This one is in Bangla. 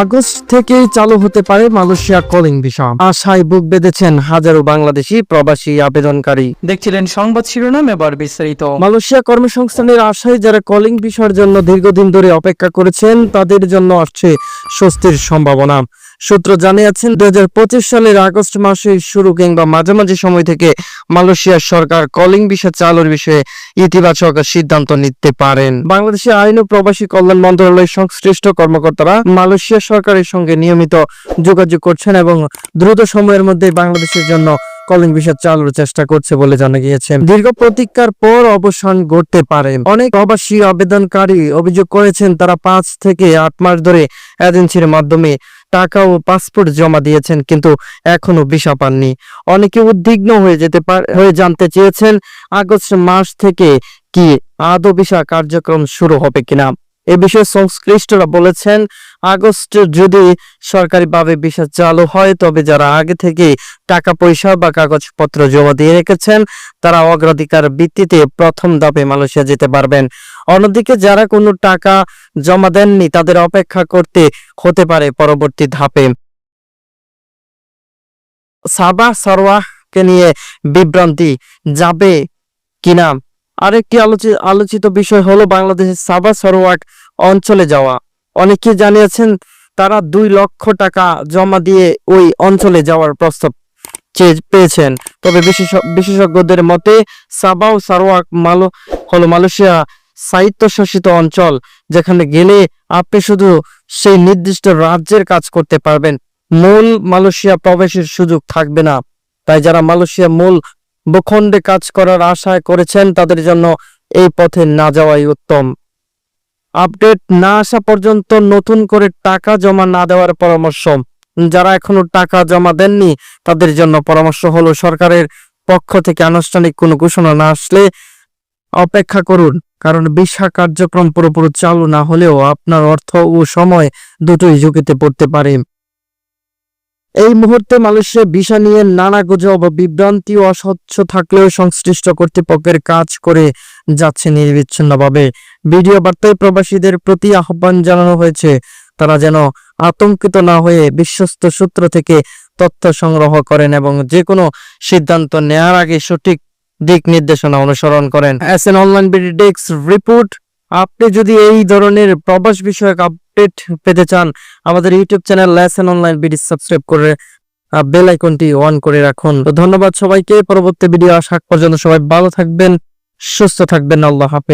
আগস্ট থেকেই চালু হতে পারে মালয়েশিয়া কলিং ভিসা। আশায় বুক বেঁধেছেন হাজারো বাংলাদেশি প্রবাসী আবেদনকারী। দেখছিলেন সংবাদ শিরোনাম এবার বিস্তারিত। মালয়েশিয়া কর্মসংস্থানের আশায় যারা কলিং ভিসার জন্য দীর্ঘদিন ধরে অপেক্ষা করেছেন তাদের জন্য আসছে স্বস্তির সম্ভাবনা। সূত্র জানিয়েছেন দুই হাজার পঁচিশ সালের আগস্ট মাসের শুরু কিংবা মাঝামাঝি সময় থেকে মালয়েশিয়ার সরকার কলিং ভিসা চালুর বিষয়ে ইতিবাচক সিদ্ধান্ত নিতে পারেন। বাংলাদেশের আইন ও প্রবাসী কল্যাণ মন্ত্রণালয়ের সংশ্লিষ্ট কর্মকর্তারা মালয়েশিয়া সরকারের সঙ্গে নিয়মিত যোগাযোগ করছেন এবং দ্রুত সময়ের মধ্যে বাংলাদেশের জন্য কলিং ভিসা চালুর চেষ্টা করছে বলে জানা গিয়েছে। দীর্ঘ প্রতীক্ষার পর অবসান ঘটতে পারে। অনেক প্রবাসী আবেদনকারী অভিযোগ করেছেন, তারা পাঁচ থেকে আট মাস ধরে এজেন্সির মাধ্যমে টাকা ও পাসপোর্ট জমা দিয়েছেন, কিন্তু এখনও ভিসা পাননি। অনেকে উদ্বিগ্ন হয়ে যেতে পারে হয়ে জানতে চেয়েছেন, আগস্ট মাস থেকে কি আদৌ ভিসা কার্যক্রম শুরু হবে কিনা। এ বিষয়ে সংশ্লিষ্টরা বলেছেন, আগস্ট যদি সরকারিভাবে ভিসা চালু হয়, তবে যারা আগে থেকে টাকা, পয়সা বা কাগজপত্র জমা দিয়ে রেখেছেন, তারা অগ্রাধিকার ভিত্তিতে প্রথম ধাপে মালয়েশিয়া যেতে পারবেন। অন্যদিকে যারা কোনো টাকা জমা দেননি, তাদের অপেক্ষা করতে হতে পারে পরবর্তী ধাপে। সাবা সারওয়াহকে নিয়ে বিভ্রান্তি যাবে কিনা? আরেকটি আলোচিত আলোচিত বিষয় হলো বাংলাদেশের সাবা সরোয়াক অঞ্চলে যাওয়া। অনেকে জানিয়েছেন তারা দুই লক্ষ টাকা জমা দিয়ে ওই অঞ্চলে যাওয়ার প্রস্তাব পেয়েছেন। তবে বিশেষজ্ঞদের মতে সাবা ও সারোয়াক মালো, হলো মালয়েশিয়া স্বায়ত্তশাসিত অঞ্চল, যেখানে গেলে আপনি শুধু সেই নির্দিষ্ট রাজ্যের কাজ করতে পারবেন। মূল মালয়েশিয়া প্রবেশের সুযোগ থাকবে না। তাই যারা মালয়েশিয়া মূল ভূখণ্ডে কাজ করার আশায় করেছেন, তাদের জন্য এই পথে না যাওয়াই উত্তম। আপডেট না আসা পর্যন্ত নতুন করে টাকা জমা না দেওয়ার পরামর্শ। যারা এখনও টাকা জমা দেননি, তাদের জন্য পরামর্শ হলো, সরকারের পক্ষ থেকে আনুষ্ঠানিক কোনো ঘোষণা না আসলে অপেক্ষা করুন, কারণ বিশা কার্যক্রম পুরোপুরি চালু না হলেও আপনার অর্থ ও সময় দুটোই ঝুঁকিতে পড়তে পারে। এই মুহূর্তে মালয়েশিয়া ভিসা নিয়ে নানা গুজব, বিভ্রান্তি ও অস্বচ্ছ থাকলেও সংশ্লিষ্ট কর্তৃপক্ষের কাজ করে যাচ্ছে নির্বিচ্ছিন্নভাবে। ভিডিও বার্তায় প্রবাসীদের প্রতি আহ্বান জানানো হয়েছে, তারা যেন আতঙ্কিত না হয়ে বিশ্বস্ত সূত্র থেকে তথ্য সংগ্রহ করেন এবং যে কোনো সিদ্ধান্ত নেয়ার আগে সঠিক দিক নির্দেশনা অনুসরণ করেন। S N online BD report. আপনি যদি এই ধরনের প্রবাস বিষয়ক আপডেট পেতে চান, আমাদের YouTube channel lesson online BD subscribe করে বেল আইকনটি অন করে রাখুন। তো ধন্যবাদ সবাইকে, পরবর্তী ভিডিও আসা পর্যন্ত সবাই ভালো থাকবেন, সুস্থ থাকবেন, আল্লাহ হাফেজ।